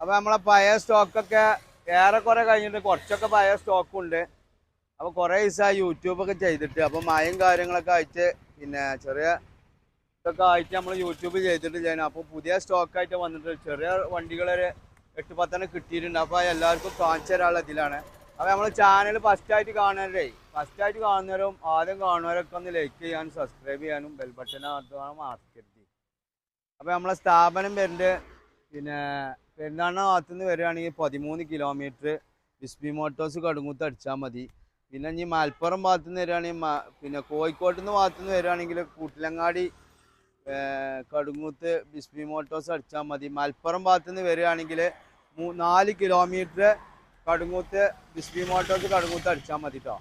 അപ്പൊ നമ്മളെ പഴയ സ്റ്റോക്കൊക്കെ ഏറെക്കുറെ കഴിഞ്ഞിട്ട് കുറച്ചൊക്കെ പഴയ സ്റ്റോക്കും ഉണ്ട്. അപ്പൊ കുറെ ദിവസമായി യൂട്യൂബൊക്കെ ചെയ്തിട്ട് അപ്പൊ മയം കാര്യങ്ങളൊക്കെ ആയിട്ട് പിന്നെ ചെറിയ ഇതൊക്കെ ആയിട്ട് നമ്മൾ യൂട്യൂബ് ചെയ്തിട്ട് ചെയ്യണം അപ്പൊ പുതിയ സ്റ്റോക്കായിട്ട് വന്നിട്ട് ചെറിയ വണ്ടികളൊരു എട്ട് പത്തെണ്ണം കിട്ടിയിട്ടുണ്ട്. അപ്പൊ എല്ലാവർക്കും കാണിച്ചു തരാനുള്ള ഇതിലാണ്. അപ്പൊ നമ്മൾ ചാനൽ ഫസ്റ്റ് ആയിട്ട് കാണുന്നവരേ ഫസ്റ്റ് ആയിട്ട് കാണുന്നവരും ആദ്യം കാണുന്നവരൊക്കെ ഒന്ന് ലൈക്ക് ചെയ്യാനും സബ്സ്ക്രൈബ് ചെയ്യാനും ബെൽ ബട്ടൺ അമർത്താനും മറക്കരുത്. അപ്പൊ നമ്മളെ സ്ഥാപനം വരുന്നുണ്ട്. പിന്നെ പെരുന്നാളിന് ഭാഗത്തുനിന്ന് വരികയാണെങ്കിൽ പതിമൂന്ന് കിലോമീറ്റർ ബിസ്ബി മോട്ടോഴ്സ് കടുങ്ങൂത്ത് അടിച്ചാൽ മതി. പിന്നെ ഇനി മലപ്പുറം ഭാഗത്തു നിന്ന് വരികയാണെങ്കിൽ പിന്നെ കോഴിക്കോട്ട് നിന്ന് ഭാഗത്തു നിന്ന് വരികയാണെങ്കിൽ കൂട്ടിലങ്ങാടി കടുങ്ങൂത്ത് ബിസ്ബി മോട്ടോസ് അടിച്ചാൽ മതി. മലപ്പുറം ഭാഗത്തു നിന്ന് വരികയാണെങ്കിൽ മൂ നാല് കിലോമീറ്റർ കടുങ്ങൂത്ത് ബിസ്ബി മോട്ടോസ് കടുങ്ങൂത്ത് അടിച്ചാൽ മതി കേട്ടോ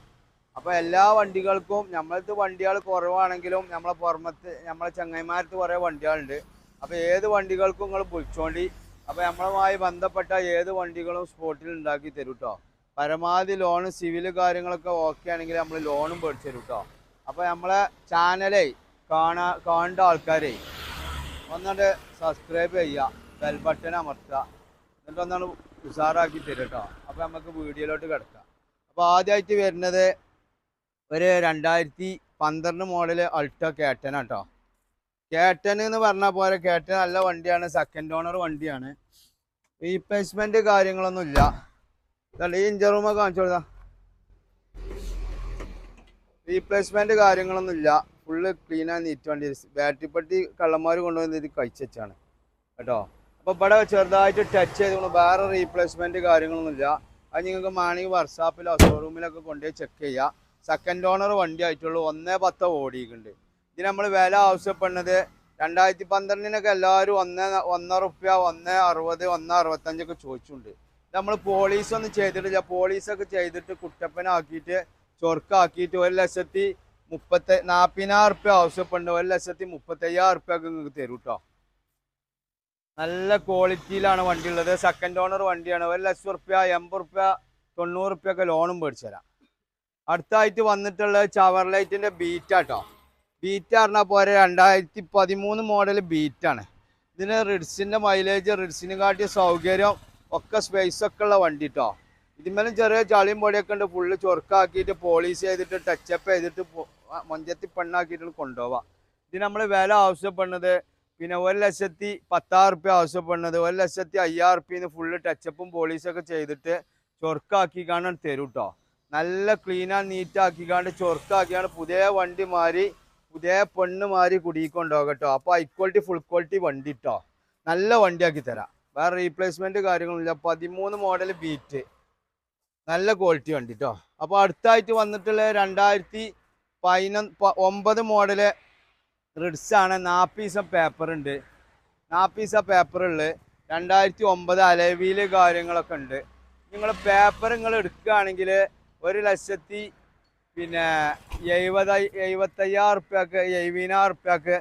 അപ്പോൾ എല്ലാ വണ്ടികൾക്കും നമ്മളത് വണ്ടികൾ കുറവാണെങ്കിലും നമ്മളെ പുറമത്ത് നമ്മളെ ചങ്ങായിമാരത്ത് കുറേ വണ്ടികളുണ്ട്. അപ്പോൾ ഏത് വണ്ടികൾക്കും നിങ്ങൾ വിളിച്ചോണ്ടി അപ്പോൾ നമ്മളുമായി ബന്ധപ്പെട്ട ഏത് വണ്ടികളും സ്പോട്ടിൽ ഉണ്ടാക്കി തരും കേട്ടോ പരമാവധി ലോണ് സിവിൽ കാര്യങ്ങളൊക്കെ ഓക്കെ ആണെങ്കിൽ നമ്മൾ ലോണും മേടിച്ചു തരും കേട്ടോ അപ്പോൾ നമ്മളെ ചാനലേ കാണാ കാണേണ്ട ആൾക്കാരെ ഒന്നുകൊണ്ട് സബ്സ്ക്രൈബ് ചെയ്യുക ബെൽ ബട്ടൺ അമർത്തുക എന്നിട്ട് ഒന്നാണ് ഉഷാറാക്കി തരും കേട്ടോ അപ്പോൾ നമുക്ക് വീഡിയോയിലോട്ട് കിടക്കാം. അപ്പോൾ ആദ്യമായിട്ട് വരുന്നത് ഒരു രണ്ടായിരത്തി പന്ത്രണ്ട് മോഡൽ അൾട്ടോ കേട്ടനാണ് കേട്ടോ കേട്ടൻ എന്ന് പറഞ്ഞാൽ പോലെ കേട്ടൻ നല്ല വണ്ടിയാണ് സെക്കൻഡ് ഓണർ വണ്ടിയാണ്. റീപ്ലേസ്മെന്റ് കാര്യങ്ങളൊന്നും ഇല്ല. ഈ ഇഞ്ചർ റൂമൊക്കെ കാണിച്ചു കൊടുത്താ. റീപ്ലേസ്മെന്റ് കാര്യങ്ങളൊന്നും ഇല്ല. ഫുള്ള് ക്ലീൻ ആൻഡ് നീറ്റ് വണ്ടി. ബാറ്ററി പട്ടി കള്ളന്മാർ കൊണ്ടുവന്നിട്ട് കഴിച്ചാണ് കേട്ടോ? അപ്പോൾ ഇവിടെ ചെറുതായിട്ട് ടച്ച് ചെയ്തുകൊണ്ട് വേറെ റീപ്ലേസ്മെന്റ് കാര്യങ്ങളൊന്നും ഇല്ല. അത് നിങ്ങൾക്ക് മാണി വർക്ക്ഷോപ്പിലോ ഷോറൂമിലൊക്കെ കൊണ്ടുപോയി ചെക്ക് ചെയ്യാം. സെക്കൻഡ് ഓണർ വണ്ടി ആയിട്ടുള്ളൂ. ഒന്നേ പത്തോ ഓടിയിട്ടുണ്ട്. ഇതിന് നമ്മൾ വില ആവശ്യപ്പെടുന്നത് രണ്ടായിരത്തി പന്ത്രണ്ടിനൊക്കെ എല്ലാവരും ഒന്ന് ഒന്നര റുപ്യ ഒന്ന് അറുപത് ഒന്ന് അറുപത്തഞ്ചൊക്കെ ചോദിച്ചിട്ടുണ്ട്. നമ്മൾ പോളീസ് ഒന്നും ചെയ്തിട്ടില്ല. പോളീസൊക്കെ ചെയ്തിട്ട് കുട്ടപ്പനാക്കിയിട്ട് ചൊർക്കാക്കിയിട്ട് ഒരു ലക്ഷത്തി മുപ്പത്തി നാൽപ്പതിനായിരം റുപ്യ ആവശ്യപ്പെടുന്നുണ്ട്. ഒരു ലക്ഷത്തി മുപ്പത്തയ്യായിരം റുപ്യ ഒക്കെ നിങ്ങൾക്ക് തരും കേട്ടോ നല്ല ക്വാളിറ്റിയിലാണ് വണ്ടി ഉള്ളത്. സെക്കൻഡ് ഓണർ വണ്ടിയാണ്. ഒരു ലക്ഷം റുപ്യ എൺപത് റുപ്യ തൊണ്ണൂറ് റുപ്യ ഒക്കെ ലോണും മേടിച്ചു തരാം. അടുത്തായിട്ട് വന്നിട്ടുള്ളത് ചവർലൈറ്റിന്റെ ബീറ്റ് ആട്ടോ ബീറ്റ് പറഞ്ഞാൽ പോരെ. രണ്ടായിരത്തി പതിമൂന്ന് മോഡൽ ബീറ്റാണ് ഇതിന് റിഡ്സിന്റെ മൈലേജ് റിഡ്സിന് കാട്ടിയ സൗകര്യം ഒക്കെ സ്പേസ് ഒക്കെ ഉള്ള വണ്ടി കേട്ടോ ഇതിന്മേലും ചെറിയ ചളിയും പൊടിയൊക്കെ ഉണ്ട്. ഫുള്ള് ചൊറുക്കാക്കിയിട്ട് പോളിഷ് ചെയ്തിട്ട് ടച്ചപ്പ് ചെയ്തിട്ട് മൊഞ്ചത്തി പെണ്ണാക്കിയിട്ട് കൊണ്ടുപോവാം. ഇത് നമ്മൾ വില ആവശ്യപ്പെടുന്നത് പിന്നെ ഒരു ലക്ഷത്തി പത്താറ് റുപ്യ ആവശ്യപ്പെടുന്നത്. ഒരു ലക്ഷത്തി അയ്യായിരം റുപ്യന്ന് ഫുള്ള് ടച്ചപ്പും പോളീസൊക്കെ ചെയ്തിട്ട് ചൊറുക്കാക്കിക്കാണ് തരും കേട്ടോ നല്ല ക്ലീനാ നീറ്റാക്കി കാണ്ട് ചൊറുക്കാക്കിയാണ് പുതിയ വണ്ടി മാറി പുതിയ പെണ്ണ് മാറി കുടിക്കൊണ്ടുപോകും കേട്ടോ. അപ്പോൾ ഹൈ ക്വാളിറ്റി ഫുൾ ക്വാളിറ്റി വണ്ടി ഇട്ടോ നല്ല വണ്ടിയാക്കി തരാം. വേറെ റീപ്ലേസ്മെന്റ് കാര്യങ്ങളില്ല പതിമൂന്ന് മോഡൽ ബീറ്റ് നല്ല ക്വാളിറ്റി വണ്ടി കേട്ടോ അപ്പോൾ അടുത്തായിട്ട് വന്നിട്ടുള്ള രണ്ടായിരത്തി പതിനൊന്ന് ഒമ്പത് മോഡൽ റിഡ്സ് ആണ്. നാപ്പീസ പേപ്പർ ഉണ്ട്. നാപ്പീസ പേപ്പറുള്ളത് രണ്ടായിരത്തി ഒമ്പത് അലവിയിൽ കാര്യങ്ങളൊക്കെ ഉണ്ട്. നിങ്ങൾ പേപ്പർ നിങ്ങൾ എടുക്കുകയാണെങ്കിൽ ഒരു ലക്ഷത്തി പിന്നെ എഴുപത് എഴുപത്തയ്യായിരം റുപ്യക്ക് എഴുപതിനായിരം റുപ്യക്ക്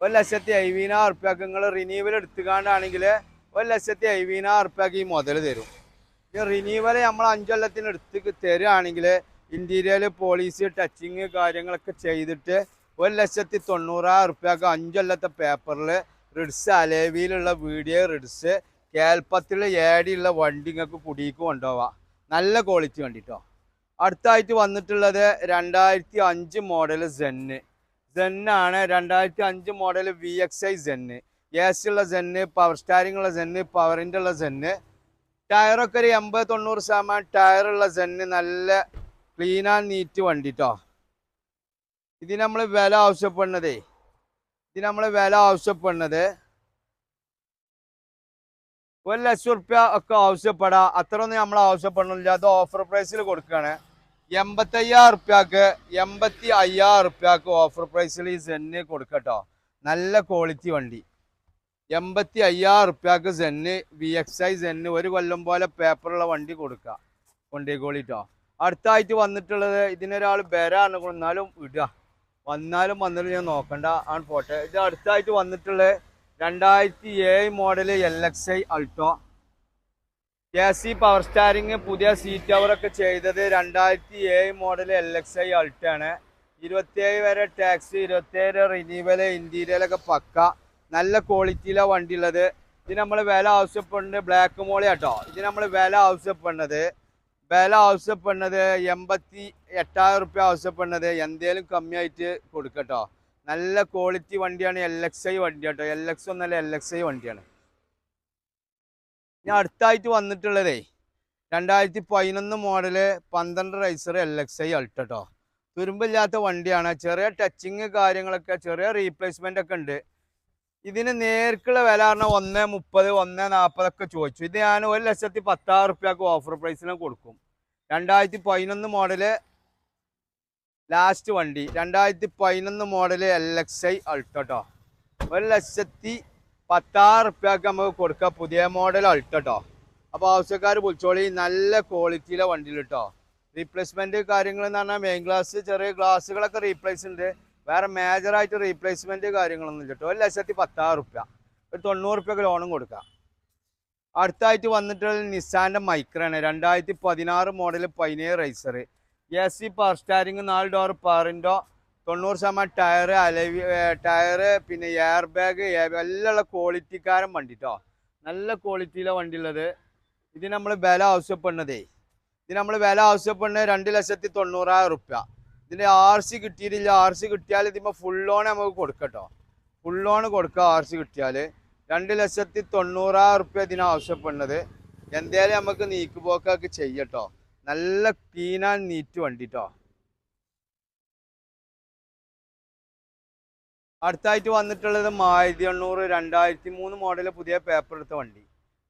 ഒരു ലക്ഷത്തി എഴുപതിനായിരം റുപ്യക്ക് നിങ്ങൾ റിന്യൂവൽ എടുത്തുകാണ്ടാണെങ്കിൽ ഒരു ലക്ഷത്തി എഴുപതിനായിരം റുപ്യക്ക് ഈ മുതൽ തരും. ഈ റിന്യൂവൽ നമ്മൾ അഞ്ചൊല്ലത്തിന് എടുത്ത് തരുകയാണെങ്കിൽ ഇന്റീരിയർ പോളിസി ടച്ചിങ് കാര്യങ്ങളൊക്കെ ചെയ്തിട്ട് ഒരു ലക്ഷത്തി തൊണ്ണൂറായിരം റുപ്യക്ക് അഞ്ചൊല്ലത്തെ പേപ്പറിൽ റിഡ്സ് അലേവിയിലുള്ള വീഡിയോ റിഡ്സ് കേൽപ്പത്തിൽ ഏടിയുള്ള വണ്ടി നിങ്ങൾക്ക് കുടിക്ക് കൊണ്ടുപോവാം. നല്ല ക്വാളിറ്റി വണ്ടി കേട്ടോ അടുത്തായിട്ട് വന്നിട്ടുള്ളത് രണ്ടായിരത്തി അഞ്ച് മോഡൽ സെന്ന് സെന്നാണ് രണ്ടായിരത്തി അഞ്ച് model V X I Zen A C ഉള്ള സെന്ന് പവർ സ്റ്റാരിംഗ് ഉള്ള സെന്ന് പവറിന്റെ ഉള്ള സെന്ന് ടയറൊക്കെ ഒരു എൺപത് തൊണ്ണൂറ് ശതമാനം ടയറുള്ള സെന്ന് നല്ല ക്ലീൻ ആൻഡ് നീറ്റ് വണ്ടി കേട്ടോ ഇതിന് നമ്മൾ വില ആവശ്യപ്പെടുന്നതേ ഇതിന് നമ്മൾ വില ആവശ്യപ്പെടുന്നത് ഒരു ലക്ഷം റുപ്യ ഒക്കെ ആവശ്യപ്പെടാം. അത്ര ഒന്നും നമ്മൾ ആവശ്യപ്പെടുന്നില്ല. അത് ഓഫർ പ്രൈസിൽ കൊടുക്കുകയാണ് എൺപത്തയ്യായിരം റുപ്യക്ക് എൺപത്തി അയ്യായിരം റുപ്യക്ക് ഓഫർ പ്രൈസിൽ ഈ സെന്ന് കൊടുക്കട്ടോ. നല്ല ക്വാളിറ്റി വണ്ടി. എൺപത്തി അയ്യായിരം റുപ്യക്ക് Zen V X I Zen ഒരു കൊല്ലം പോലെ പേപ്പറുള്ള വണ്ടി കൊടുക്കുക കൊണ്ടേക്കോളിട്ടോ. അടുത്തായിട്ട് വന്നിട്ടുള്ളത് ഇതിനൊരാൾ ബരാണ്. എന്നാലും ഇടുക വന്നാലും വന്നാലും ഞാൻ നോക്കണ്ട. ആണ് പോട്ടെ. ഇത് അടുത്തായിട്ട് വന്നിട്ടുള്ളത് രണ്ടായിരത്തി ഏഴ് model L X I Alto A C power steering പുതിയ സീറ്റ് കവറൊക്കെ ചെയ്തത് രണ്ടായിരത്തി ഏഴ് മോഡൽ എൽ എക്സ് ഐ അൾട്ടാണ് ഇരുപത്തിയേഴ് വരെ ടാക്സ് ഇരുപത്തിയേഴ് റിന്യൂവൽ ഇന്റീരിയലൊക്കെ പക്ക. നല്ല ക്വാളിറ്റിയിലാണ് വണ്ടി ഉള്ളത്. ഇത് നമ്മൾ വില ആവശ്യപ്പെടുന്നത് ബ്ലാക്ക് മോളി കേട്ടോ ഇത് നമ്മൾ വില ആവശ്യപ്പെടുന്നത് വില ആവശ്യപ്പെടുന്നത് എൺപത്തി എട്ടായിരം റുപ്യ ആവശ്യപ്പെടുന്നത് എന്തേലും കമ്മിയായിട്ട് കൊടുക്കട്ടോ. നല്ല ക്വാളിറ്റി വണ്ടിയാണ് എൽ എക്സ് ഐ വണ്ടി കേട്ടോ. എൽ എക്സ് ഒന്നല്ല എൽ എക്സ് ഐ വണ്ടിയാണ്. ഇനി അടുത്തായിട്ട് വന്നിട്ടുള്ളതേ രണ്ടായിരത്തി പതിനൊന്ന് മോഡൽ പന്ത്രണ്ട് റൈസർ എൽ എക്സ് ഐ അൾട്ടോ തുരുമ്പില്ലാത്ത വണ്ടിയാണ്. ചെറിയ ടച്ചിങ് കാര്യങ്ങളൊക്കെ ചെറിയ റീപ്ലേസ്മെന്റ് ഒക്കെ ഉണ്ട്. ഇതിന് നേർക്കുള്ള വില പറഞ്ഞാൽ ഒന്ന് മുപ്പത് ഒന്ന് നാൽപ്പതൊക്കെ ചോദിച്ചു. ഇത് ഞാൻ ഒരു ലക്ഷത്തി പത്താറ് റുപ്യക്ക് ഓഫർ പ്രൈസിന് കൊടുക്കും. രണ്ടായിരത്തി പതിനൊന്ന് മോഡൽ ലാസ്റ്റ് വണ്ടി. രണ്ടായിരത്തി പതിനൊന്ന് model L X I Alto ഒരു ലക്ഷത്തി പത്താറ് റുപ്യക്ക് നമുക്ക് കൊടുക്കാം. പുതിയ മോഡൽ അൾട്ടോ അപ്പോൾ ആവശ്യക്കാർ വിളിച്ചോളി. നല്ല ക്വാളിറ്റിയിലെ വണ്ടിയിൽ കേട്ടോ കാര്യങ്ങൾ എന്ന് പറഞ്ഞാൽ മെയിൻ ഗ്ലാസ് ചെറിയ ഗ്ലാസ്സുകളൊക്കെ റീപ്ലേസ് ഉണ്ട് വേറെ മേജറായിട്ട് റീപ്ലേസ്മെന്റ് കാര്യങ്ങളൊന്നും ഇല്ല ഒരു ലക്ഷത്തി പത്താറ് റുപ്യ ഒരു തൊണ്ണൂറ് റുപ്യക്ക് ലോണും കൊടുക്കാം. അടുത്തായിട്ട് വന്നിട്ടുള്ള നിസാന്റെ മൈക്രാണ് രണ്ടായിരത്തി പതിനാറ് മോഡൽ പതിനേഴ് റൈസർ എ സി പവർ സ്റ്റാരിങ് നാല് ഡോർ പവറിന്റെ തൊണ്ണൂറ് ശതമാനം ടയർ അലവി ടയർ പിന്നെ എയർ ബാഗ് എല്ലാം ക്വാളിറ്റിക്കാരൻ വണ്ടി കേട്ടോ നല്ല ക്വാളിറ്റിയിലെ വണ്ടി ഉള്ളത് ഇത് നമ്മൾ വില ആവശ്യപ്പെടുന്നതേ. ഇത് നമ്മൾ വില ആവശ്യപ്പെടുന്നത് രണ്ട് ലക്ഷത്തി തൊണ്ണൂറായിരം റുപ്യ. ഇതിന്റെ ആർ സി കിട്ടിയിട്ടില്ല. ആർ സി കിട്ടിയാൽ ഇതിപ്പോൾ ഫുൾ ലോൺ നമുക്ക് കൊടുക്കട്ടോ. ഫുൾ ലോൺ കൊടുക്കുക ആർ സി കിട്ടിയാൽ രണ്ട് ലക്ഷത്തി തൊണ്ണൂറായിരം റുപ്യ ഇതിന് ആവശ്യപ്പെടുന്നത്. എന്തായാലും നമുക്ക് നീക്കുപോക്കൊക്കെ ചെയ്യട്ടോ. നല്ല ക്ലീൻ ആൻഡ് നീറ്റ് വണ്ടി ട്ടോ അടുത്തായിട്ട് വന്നിട്ടുള്ളത് ആയിരത്തി എണ്ണൂറ് രണ്ടായിരത്തി മൂന്ന് മോഡൽ പുതിയ പേപ്പർ എടുത്ത വണ്ടി.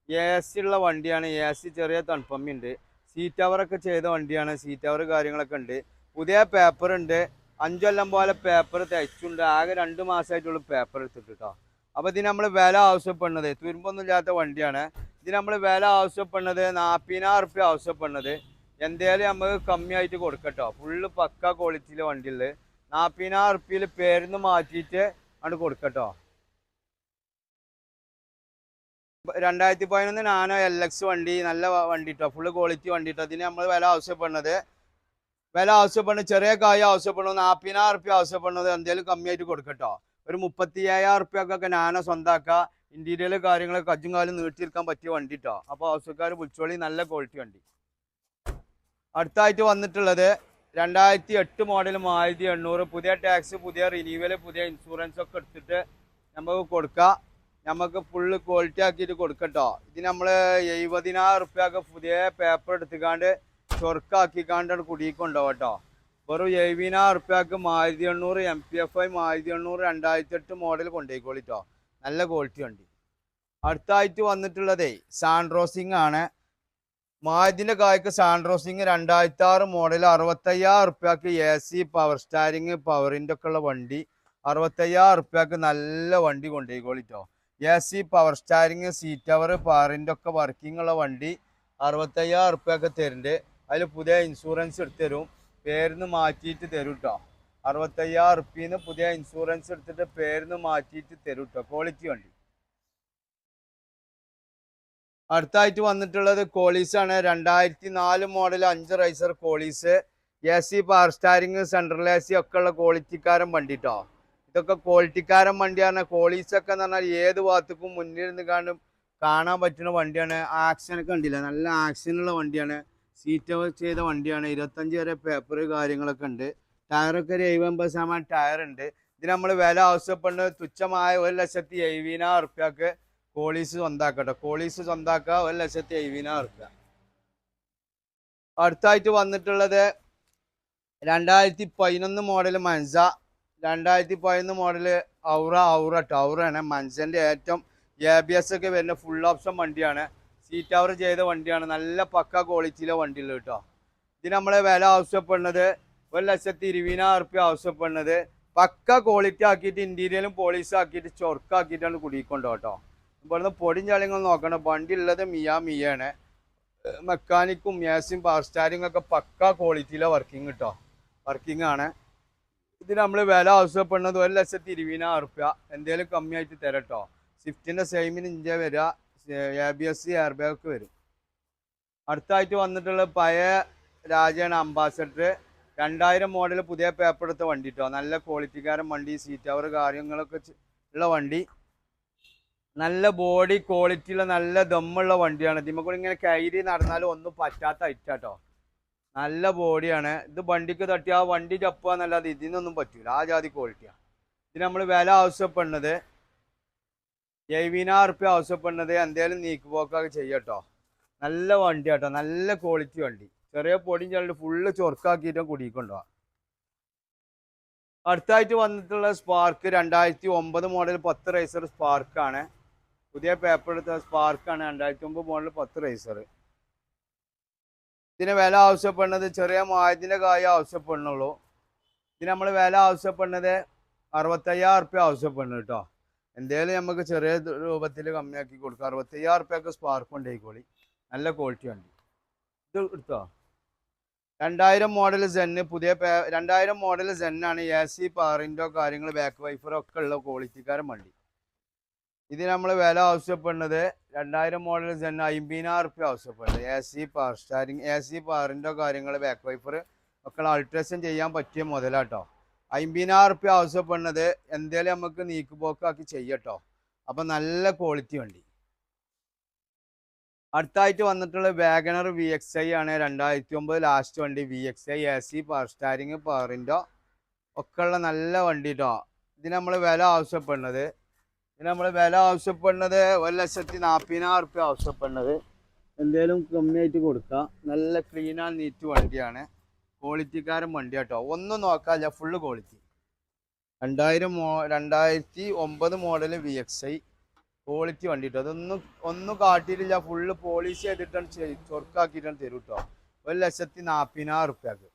എ സി ഉള്ള വണ്ടിയാണ്. എ സി ചെറിയ ഉണ്ട് സീറ്റ് കവറൊക്കെ ചെയ്ത വണ്ടിയാണ്. സീറ്റ് അവർ കാര്യങ്ങളൊക്കെ ഉണ്ട്. പുതിയ പേപ്പർ ഉണ്ട്. അഞ്ചൊല്ലം പോലെ പേപ്പർ തയ്ച്ചുണ്ട് ആകെ രണ്ട് മാസമായിട്ടുള്ള പേപ്പർ എടുത്തിട്ട് കേട്ടോ അപ്പോൾ ഇതിന് നമ്മൾ വില ആവശ്യപ്പെടുന്നത്. തുരുമ്പൊന്നും ഇല്ലാത്ത വണ്ടിയാണ്. ഇതിന് നമ്മൾ വില ആവശ്യപ്പെടുന്നത് നാൽപ്പതിനായിരം റുപ്യ ആവശ്യപ്പെടുന്നത്. എന്തായാലും നമുക്ക് കമ്മിയായിട്ട് കൊടുക്കട്ടോ. ഫുള്ള് പക്ക ക്വാളിറ്റിയിലെ വണ്ടിയുള്ളത്. നാൽപ്പതിനായിരം റുപ്യയിൽ പേരിന്ന് മാറ്റിയിട്ട് ആണ് കൊടുക്കട്ടോ. രണ്ടായിരത്തി പതിനൊന്ന് നാനോ എൽ എക്സ് വണ്ടി നല്ല വണ്ടി കേട്ടോ ഫുള്ള് ക്വാളിറ്റി വണ്ടി കേട്ടോ ഇതിന് നമ്മൾ വില ആവശ്യപ്പെടുന്നത് വില ആവശ്യപ്പെടുന്നത് ചെറിയ കായ ആവശ്യപ്പെടുന്നത് നാൽപ്പതിനായിരം റുപ്യ ആവശ്യപ്പെടുന്നത് എന്തെങ്കിലും കമ്മിയായിട്ട് കൊടുക്കട്ടോ. ഒരു മുപ്പത്തി അയ്യായിരം റുപ്യക്കൊക്കെ നാനോ സ്വന്തമാക്കുക ഇന്റീരിയൽ കാര്യങ്ങളൊക്കെ കജ്ജും കാലും നീട്ടിയിരിക്കാൻ പറ്റിയ വണ്ടി കേട്ടോ അപ്പോൾ ആവശ്യക്കാർ വിളിച്ചോളി നല്ല ക്വാളിറ്റി വണ്ടി. അടുത്തായിട്ട് വന്നിട്ടുള്ളത് രണ്ടായിരത്തി എട്ട് മോഡൽ മാരുതി എണ്ണൂറ്. പുതിയ ടാക്സ് പുതിയ റിനീവൽ പുതിയ ഇൻഷുറൻസ് ഒക്കെ എടുത്തിട്ട് നമുക്ക് കൊടുക്കാം. നമുക്ക് ഫുള്ള് ക്വാളിറ്റി ആക്കിയിട്ട് കൊടുക്കട്ടോ. ഇത് നമ്മൾ എഴുപതിനായിരം റുപ്യ ഒക്കെ പുതിയ പേപ്പർ എടുത്തുകാണ്ട് ചൊറുക്കാക്കിക്കാണ്ടാണ് കുടിക്കൊണ്ടുപോകും കേട്ടോ വെറും എഴുപതിനായിരം റുപ്യക്ക് മാരുതി എണ്ണൂറ് M P F I Maruti എണ്ണൂറ് രണ്ടായിരത്തി എട്ട് മോഡൽ കൊണ്ടുപോയിക്കോളിട്ടോ. നല്ല ക്വാളിറ്റി ഉണ്ട്. അടുത്തായിട്ട് വന്നിട്ടുള്ളതേ സാൻഡ്രോസിങ് ആണ് മാരുതിന്റെ കായ്ക്ക് സാൻഡ്രോസിങ് രണ്ടായിരത്തി ആറ് മോഡൽ അറുപത്തയ്യായിരം റുപ്യക്ക് എ സി പവർ സ്റ്റാരിങ് പവറിന്റെ ഒക്കെ ഉള്ള വണ്ടി. അറുപത്തയ്യായിരം റുപ്യക്ക് നല്ല വണ്ടി കൊണ്ടുപോയിക്കോളിട്ടോ A C power steering seat അവർ പവറിന്റെ ഒക്കെ വർക്കിംഗ് ഉള്ള വണ്ടി അറുപത്തയ്യായിരം റുപ്യക്ക് തരുന്നുണ്ട് അതിൽ പുതിയ ഇൻഷുറൻസ് എടുത്ത് തരും. പേരിന്ന് മാറ്റിയിട്ട് തരും കേട്ടോ അറുപത്തയ്യായിരം റുപ്യന്ന് പുതിയ ഇൻഷുറൻസ് എടുത്തിട്ട് പേരിന്ന് മാറ്റിയിട്ട് തരും കേട്ടോ ക്വാളിറ്റി വണ്ടി. അടുത്തായിട്ട് വന്നിട്ടുള്ളത് കോളീസ് ആണ്. രണ്ടായിരത്തി നാല് മോഡൽ അഞ്ച് riser Qualis A C power steering central A C ഒക്കെ ഉള്ള ക്വാളിറ്റിക്കാരൻ വണ്ടി കേട്ടോ ഇതൊക്കെ ക്വാളിറ്റിക്കാരൻ വണ്ടിയാണ്. കോളീസ് ഒക്കെ എന്ന് പറഞ്ഞാൽ ഏത് ഭാഗത്തേക്കും മുന്നിൽ നിന്ന് കാണും കാണാൻ പറ്റുന്ന വണ്ടിയാണ്. ആക്ഷൻ ഒക്കെ കണ്ടില്ല? നല്ല ആക്ഷനുള്ള വണ്ടിയാണ്. സീറ്റ് ചെയ്ത വണ്ടിയാണ്. ഇരുപത്തഞ്ച് വരെ പേപ്പർ കാര്യങ്ങളൊക്കെ ഉണ്ട്. ടയറൊക്കെ ഒരു എഴുപത് ശതമാനം ഉണ്ട്. ഇതിന് നമ്മൾ വില ആവശ്യപ്പെടുന്നത് തുച്ഛമായ ഒരു ലക്ഷത്തി എഴുപതിനായിരം റുപ്യക്ക് കോളീസ് സ്വന്താക്കട്ടോ. കോളീസ് സ്വന്താക്കുക ഒരു ലക്ഷത്തി എഴുപതിനായിരം റുപ്യ അടുത്തായിട്ട് വന്നിട്ടുള്ളത് രണ്ടായിരത്തി പതിനൊന്ന് മോഡൽ മൻസ. രണ്ടായിരത്തി പതിനൊന്ന് മോഡൽ ഔറ ഔറ ട്ടോ. മൻസന്റെ ഏറ്റവും എ ബി എസ് ഒക്കെ വരുന്ന ഫുൾ ഓപ്ഷൻ വണ്ടിയാണ്. സീറ്റ് അവർ ചെയ്ത വണ്ടിയാണ്. നല്ല പക്ക ക്വാളിറ്റിയിലെ വണ്ടികൾ കേട്ടോ ഇതിന് നമ്മളെ വില ആവശ്യപ്പെടുന്നത് ഒരു ലക്ഷത്തി ഇരുപതിനായിരം റുപ്യ ആവശ്യപ്പെടുന്നത്. പക്ക ക്വാളിറ്റി ആക്കിയിട്ട് ഇന്റീരിയലും പോളീസും ആക്കിയിട്ട് ചൊറുക്കാക്കിയിട്ടാണ് കുടിക്കൊണ്ടോ കേട്ടോ ഇവിടുന്ന് പൊടിയും ചളിങ്ങളും നോക്കണം. വണ്ടി ഉള്ളത് മിയ മിയാണ് മെക്കാനിക്കും മേസും പവർ സ്റ്റാരിങ് ഒക്കെ പക്ക ക്വാളിറ്റിയിലെ വർക്കിംഗ് കിട്ടോ വർക്കിംഗ് ആണ്. ഇത് നമ്മൾ വില ആവശ്യപ്പെടുന്നത് ഒരു ലക്ഷത്തി ഇരുപതിനായിരം റുപ്യ. എന്തെങ്കിലും കമ്മിയായിട്ട് തരട്ടോ. കേട്ടോ സ്വിഫ്റ്റിന്റെ സെയിമിന് ഇഞ്ച വരിക A B S air bag ഒക്കെ വരും. അടുത്തായിട്ട് വന്നിട്ടുള്ള പഴയ രാജയാണ് അംബാസഡർ രണ്ടായിരം മോഡൽ പുതിയ പേപ്പർ എടുത്ത വണ്ടി കേട്ടോ നല്ല ക്വാളിറ്റിക്കാരൻ വണ്ടി സീറ്റ് അവർ കാര്യങ്ങളൊക്കെ ഉള്ള വണ്ടി. നല്ല ബോഡി ക്വാളിറ്റി ഉള്ള നല്ല ദമ്മുള്ള വണ്ടിയാണ്. ഇതിമ്മ കൂടി ഇങ്ങനെ കയറി നടന്നാലും ഒന്നും പറ്റാത്ത ഐറ്റാട്ടോ നല്ല ബോഡിയാണ് ഇത് വണ്ടിക്ക് തട്ടി ആ വണ്ടി ചപ്പുക എന്നല്ലാതെ ഇതിനൊന്നും പറ്റൂല. ആ ജാതി ക്വാളിറ്റിയാണ് ഇതിന് നമ്മൾ വില ആവശ്യപ്പെടുന്നത് എഴുപതിനായിരം റുപ്യ ആവശ്യപ്പെടുന്നത് എന്തേലും നീക്കുപോക്കൊക്കെ ചെയ്യട്ടോ. നല്ല വണ്ടി കേട്ടോ നല്ല ക്വാളിറ്റി വണ്ടി. ചെറിയ പൊടിയും ചെള്ളി ഫുള്ള് ചൊറുക്കാക്കിയിട്ടും കുടിക്കൊണ്ടോ അടുത്തായിട്ട് വന്നിട്ടുള്ള സ്പാർക്ക് രണ്ടായിരത്തി ഒമ്പത് മോഡൽ പത്ത് റേസർ സ്പാർക്കാണ് പുതിയ പേപ്പർ എടുത്ത സ്പാർക്കാണ് രണ്ടായിരത്തി ഒമ്പത് മോഡൽ പത്ത് റേസർ ഇതിന് വില ആവശ്യപ്പെടുന്നത് ചെറിയ മായത്തിന്റെ കായ ആവശ്യപ്പെടുന്നുള്ളൂ. ഇതിന് നമ്മൾ വില ആവശ്യപ്പെടുന്നത് അറുപത്തയ്യായിരം റുപ്യ ആവശ്യപ്പെടുന്നു കേട്ടോ. എന്തേലും നമുക്ക് ചെറിയ രൂപത്തിൽ കമ്മിയാക്കി കൊടുക്കാം. അറുപത്തയ്യായിരം റുപ്യൊക്കെ സ്പാർക്ക് ഉണ്ടായിക്കോളി നല്ല ക്വാളിറ്റി ഉണ്ട് ഇത് എടുത്തോ? രണ്ടായിരം മോഡൽ സെന്ന് പുതിയ പേ രണ്ടായിരം മോഡൽ സെന്നാണ് എ സി പാറിന്റെ കാര്യങ്ങൾ ബാക്ക് വൈഫറോ ഒക്കെ ഉള്ള ക്വാളിറ്റിക്കാരൻ വണ്ടി. ഇത് നമ്മൾ വില ആവശ്യപ്പെടുന്നത് രണ്ടായിരം മോഡൽ സെൻ അമ്പതിനായിരം റുപ്യ ആവശ്യപ്പെടുന്നത്. A C power steering A C പവറിന്റെ കാര്യങ്ങൾ ബാക്ക് വൈപ്പർ ഒക്കെ അൾട്രേഷൻ ചെയ്യാൻ പറ്റിയ മുതലാട്ടോ. അമ്പതിനായിരം റുപ്യ ആവശ്യപ്പെടുന്നത് എന്തേലും നമുക്ക് നീക്കുപോക്കാക്കി ചെയ്യട്ടോ. അപ്പം നല്ല ക്വാളിറ്റി വണ്ടി. അടുത്തായിട്ട് വന്നിട്ടുള്ള വാഗണർ വി എക്സ് ഐ ആണ് രണ്ടായിരത്തി ഒമ്പത് ലാസ്റ്റ് വണ്ടി V X I A C power steering പവറിന്റെ ഒക്കെ നല്ല വണ്ടി കേട്ടോ ഇതിന് നമ്മൾ വില ആവശ്യപ്പെടുന്നത് ഇതിന് നമ്മൾ വില ആവശ്യപ്പെടുന്നത് ഒരു ലക്ഷത്തി നാൽപ്പതിനായിരം റുപ്യ ആവശ്യപ്പെടുന്നത്. എന്തേലും കമ്മിയായിട്ട് കൊടുക്കാം. നല്ല ക്ലീൻ ആൻഡ് നീറ്റ് വണ്ടിയാണ്. ക്വാളിറ്റിക്കാരൻ വണ്ടി കേട്ടോ ഒന്നും നോക്കാല്ല ഫുള്ള് ക്വാളിറ്റി രണ്ടായിരം മോ രണ്ടായിരത്തി ഒമ്പത് model V X I quality വണ്ടി കേട്ടോ അതൊന്നും ഒന്നും കാട്ടിയിട്ടില്ല. ഫുള്ള് പോളിഷ് ചെയ്തിട്ടാണ് ചൊർക്കാക്കിയിട്ടാണ് ചൊറുക്കാക്കിയിട്ടാണ് തരും കേട്ടോ ഒരു ലക്ഷത്തി നാൽപ്പതിനായിരം റുപ്യക്ക്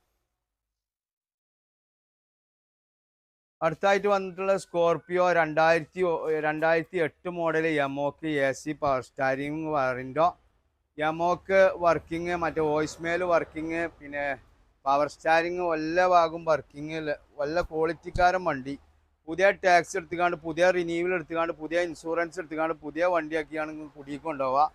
അടുത്തായിട്ട് വന്നിട്ടുള്ള സ്കോർപിയോ രണ്ടായിരത്തി രണ്ടായിരത്തി എട്ട് മോഡൽ യമോക്ക് എ സി പവർ സ്റ്റാരിങ് വറിന്റോ യമോക്ക് വർക്കിംഗ് മറ്റേ വോയിസ് മെയിൽ വർക്കിംഗ് പിന്നെ പവർ സ്റ്റാരിങ് വല്ല ഭാഗം വർക്കിംഗ് വല്ല ക്വാളിറ്റിക്കാരൻ വണ്ടി. പുതിയ ടാക്സ് എടുത്തുകാണ്ട് പുതിയ റിന്യൂവൽ എടുത്തുകാണ്ട് പുതിയ ഇൻഷുറൻസ് എടുത്തുകാണ്ട് പുതിയ വണ്ടിയാക്കിയാണ് കൊണ്ടുപോവുക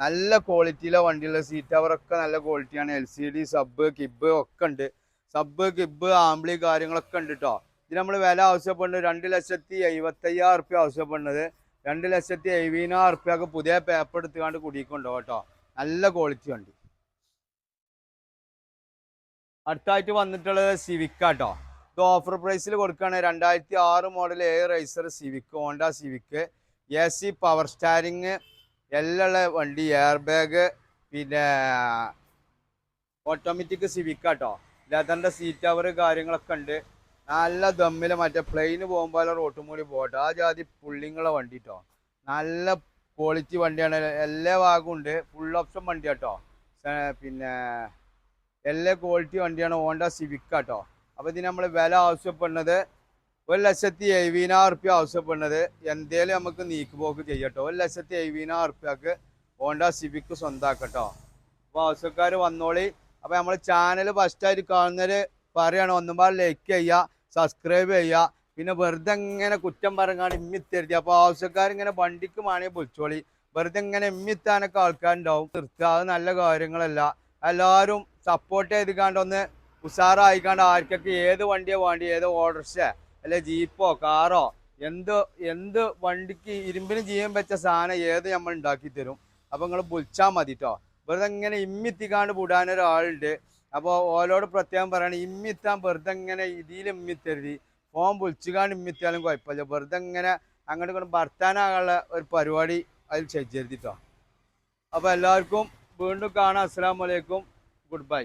നല്ല ക്വാളിറ്റിയിലെ വണ്ടിയുള്ള സീറ്റ് അവറൊക്കെ നല്ല ക്വാളിറ്റിയാണ് എൽ സി ഡി സബ് കിബ് ഒക്കെ ഉണ്ട്. സബ് കിബ് ആംബ്ലി കാര്യങ്ങളൊക്കെ ഉണ്ട് കേട്ടോ ഇത് നമ്മൾ വില ആവശ്യപ്പെടുന്നത് രണ്ട് ലക്ഷത്തി എഴുപത്തയ്യായിരം റുപ്യ ആവശ്യപ്പെടുന്നത്. രണ്ട് ലക്ഷത്തി എഴുപതിനായിരം റുപ്യക്ക് പുതിയ പേപ്പർ എടുത്തുകൊണ്ട് കുടിക്കുന്നുണ്ടോ കേട്ടോ. നല്ല ക്വാളിറ്റി ഉണ്ട്. അടുത്തായിട്ട് വന്നിട്ടുള്ളത് സിവിക്ക കേട്ടോ ഇത് ഓഫർ പ്രൈസിൽ കൊടുക്കുകയാണ്. രണ്ടായിരത്തി ആറ് മോഡൽ എ riser Civic Honda Civic A C power steering എല്ലാം ഉള്ള വണ്ടി എയർ ബാഗ് പിന്നെ ഓട്ടോമാറ്റിക് സിവിക്ക കേട്ടോ ലെതറിന്റെ സീറ്റ് കവർ കാര്യങ്ങളൊക്കെ ഉണ്ട്. നല്ല ദമ്മിൽ മറ്റേ പ്ലെയിന് പോകുമ്പോൾ റോട്ടും കൂടി പോകട്ടെ ആ ജാതി പുള്ളിങ്ങളെ വണ്ടി കേട്ടോ നല്ല ക്വാളിറ്റി വണ്ടിയാണ്. എല്ലാ ഭാഗവും ഉണ്ട്. ഫുൾ ഓപ്ഷൻ വണ്ടി കേട്ടോ പിന്നെ എല്ലാ ക്വാളിറ്റി വണ്ടിയാണ് ഹോണ്ട സിവിക്ക കേട്ടോ അപ്പോൾ ഇതിന് നമ്മൾ വില ആവശ്യപ്പെടുന്നത് ഒരു ലക്ഷത്തി എഴുപതിനായിരം റുപ്യ ആവശ്യപ്പെടുന്നത് എന്തേലും നമുക്ക് നീക്കുപോക്ക് ചെയ്യട്ടോ. ഒരു ലക്ഷത്തി എഴുപതിനായിരം റുപ്യക്ക് ഹോണ്ട സിവിക്ക് സ്വന്താക്കട്ടോ. അപ്പോൾ ആവശ്യക്കാർ വന്നോളി. അപ്പോൾ നമ്മൾ ചാനൽ ഫസ്റ്റായിട്ട് കാണുന്നവർ പറയണം ഒന്നുപാട് ലൈക്ക് ചെയ്യുക സബ്സ്ക്രൈബ് ചെയ്യുക പിന്നെ വെറുതെ ഇങ്ങനെ കുറ്റം പറഞ്ഞാണ്ട് ഇമ്മിത്തരുതി അപ്പോൾ ആവശ്യക്കാർ ഇങ്ങനെ വണ്ടിക്ക് മാണിയെ പൊളിച്ചോളി. വെറുതെ ഇങ്ങനെ ഇമ്മിത്താനൊക്കെ ആൾക്കാരുണ്ടാവും. നിർത്തുക അത് നല്ല കാര്യങ്ങളല്ല. എല്ലാവരും സപ്പോർട്ട് ചെയ്തിക്കാണ്ട് ഒന്ന് ഉഷാറായിക്കാണ്ട് ആർക്കൊക്കെ ഏത് വണ്ടിയോ വേണ്ടി ഏത് ഓർഡർസ് അല്ലെ ജീപ്പോ കാറോ എന്ത് എന്ത് വണ്ടിക്ക് ഇരുമ്പിന് ജീവൻ വെച്ച സാധനം ഏത് നമ്മൾ ഉണ്ടാക്കി തരും. അപ്പം നിങ്ങൾ വിളിച്ചാൽ മതി കേട്ടോ വെറുതെ ഇങ്ങനെ ഇമ്മിത്തിക്കാണ്ട് വിടാൻ ഒരാളുണ്ട് അപ്പോൾ ഓലോട് പ്രത്യേകം പറയണം ഇമ്മിത്താൻ വെറുതെ ഇങ്ങനെ ഇതിൽ ഇമ്മിത്തരുതി. ഫോൺ വിളിച്ചുകാണ്ട് ഇമ്മിത്താലും കുഴപ്പമില്ല. വെറുതെ ഇങ്ങനെ അങ്ങോട്ട് ഇങ്ങോട്ട് ഭർത്താനാകാനുള്ള ഒരു പരിപാടി അതിൽ ചെയ്തിരുത്തിട്ടോ അപ്പോൾ എല്ലാവർക്കും വീണ്ടും കാണാം. അസ്സാം വലൈക്കും ഗുഡ് ബൈ.